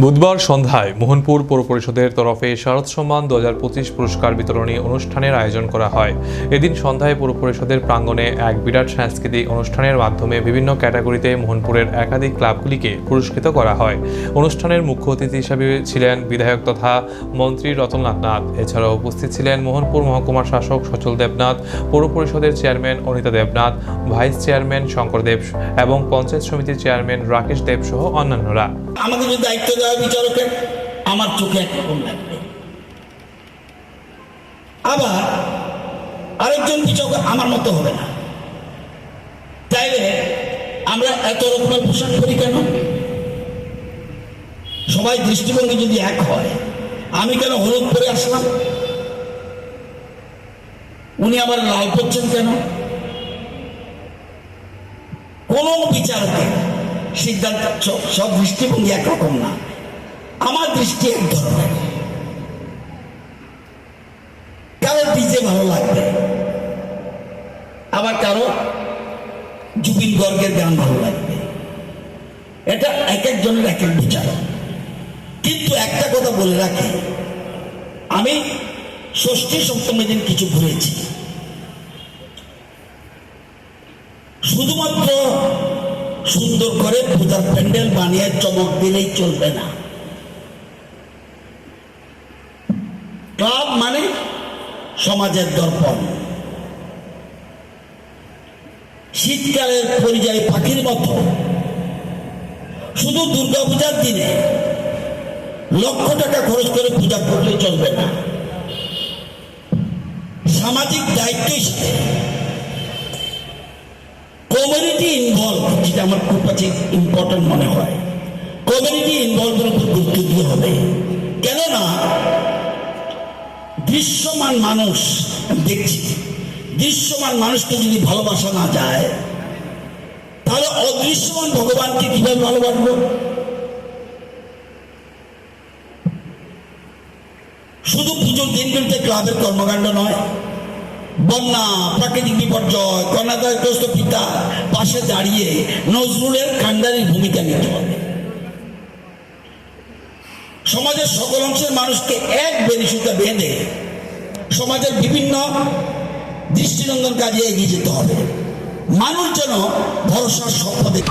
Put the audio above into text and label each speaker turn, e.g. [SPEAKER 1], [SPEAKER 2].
[SPEAKER 1] বুধবার সন্ধ্যায় মোহনপুর পৌর পরিষদের তরফে শারদ সম্মান দু হাজার পঁচিশ পুরস্কার বিতরণী অনুষ্ঠানের আয়োজন করা হয়। এদিন সন্ধ্যায় পৌর পরিষদের প্রাঙ্গণে এক বিরাট সাংস্কৃতিক অনুষ্ঠানের মাধ্যমে বিভিন্ন ক্যাটাগরিতে মোহনপুরের একাধিক ক্লাবগুলিকে পুরস্কৃত করা হয়। অনুষ্ঠানের মুখ্য অতিথি হিসাবে ছিলেন বিধায়ক তথা মন্ত্রী রতননাথ নাথ। এছাড়াও উপস্থিত ছিলেন মোহনপুর মহকুমার শাসক সচল দেবনাথ পৌর পরিষদের chairman Anita Debnath, vice chairman Shankar Deb এবং পঞ্চায়েত সমিতির চেয়ারম্যান রাকেশ দেব সহ অন্যান্যরা।
[SPEAKER 2] যদি দায়িত্ব দেওয়া বিচারকের আমার চোখে একরকম লাগবে। আবার আরেকজন বিচারক আমার মতো হবে না। তাইলে আমরা এত রকমের পোশাক করি কেন? সবাই দৃষ্টিভঙ্গি যদি এক হয়, আমি কেন হলুদ পরে আসলাম? উনি আবার লাল করছেন কেন? কোন বিচারকের সিদ্ধান্ত সব দৃষ্টিভঙ্গি একরকম না। আমার দৃষ্টি এক ধরনের। কারও ডিজে ভালো লাগবে। আবার কারও জুবিন গর্গের গান ভালো লাগবে। এটা এক একজনের এক এক বিচার কিন্তু একটা কথা বলে রাখি, আমি ষষ্ঠী সপ্তমী দিন কিছু ঘুরেছি। শুধুমাত্র সুন্দর করে পূজার প্যান্ডেল বানিয়ে চমক দিলেই চলবে না। ক্লাব মানে সমাজের দর্পণ। শীতকালের পরিযায়ী পাখির মতো। শুধু দুর্গাপূজার দিনে লক্ষ টাকা খরচ করে পূজা করলে চলবে না। সামাজিক দায়িত্ব হিসেবে কমিউনিটি ইনভলভ যেটা আমার খুব কাছে ইম্পর্টেন্ট মনে হয়। কমিউনিটি ইনভলভের উপর গুরুত্ব দিতে হবে। কেননা দৃশ্যমান মানুষ দেখছি। দৃশ্যমান মানুষকে যদি ভালোবাসা না যায়, তাহলে অদৃশ্যমান ভগবানকে কীভাবে ভালোবাসবো? শুধু পুজোর দিনগুলিতে ক্লাবের কর্মকাণ্ড নয়, বন্যা, প্রাকৃতিক বিপর্যয় কর্ণাটকগ্রস্ত পিতা পাশে দাঁড়িয়ে নজরুলের খান্ডারির ভূমিকা নিতে হবে। সমাজের সকল অংশের মানুষকে এক বেনিসুতা বেঁধে সমাজের বিভিন্ন দৃষ্টিনন্দন কাজে এগিয়ে যেতে হবে। মানুষ যেন ভরসার সম্পদে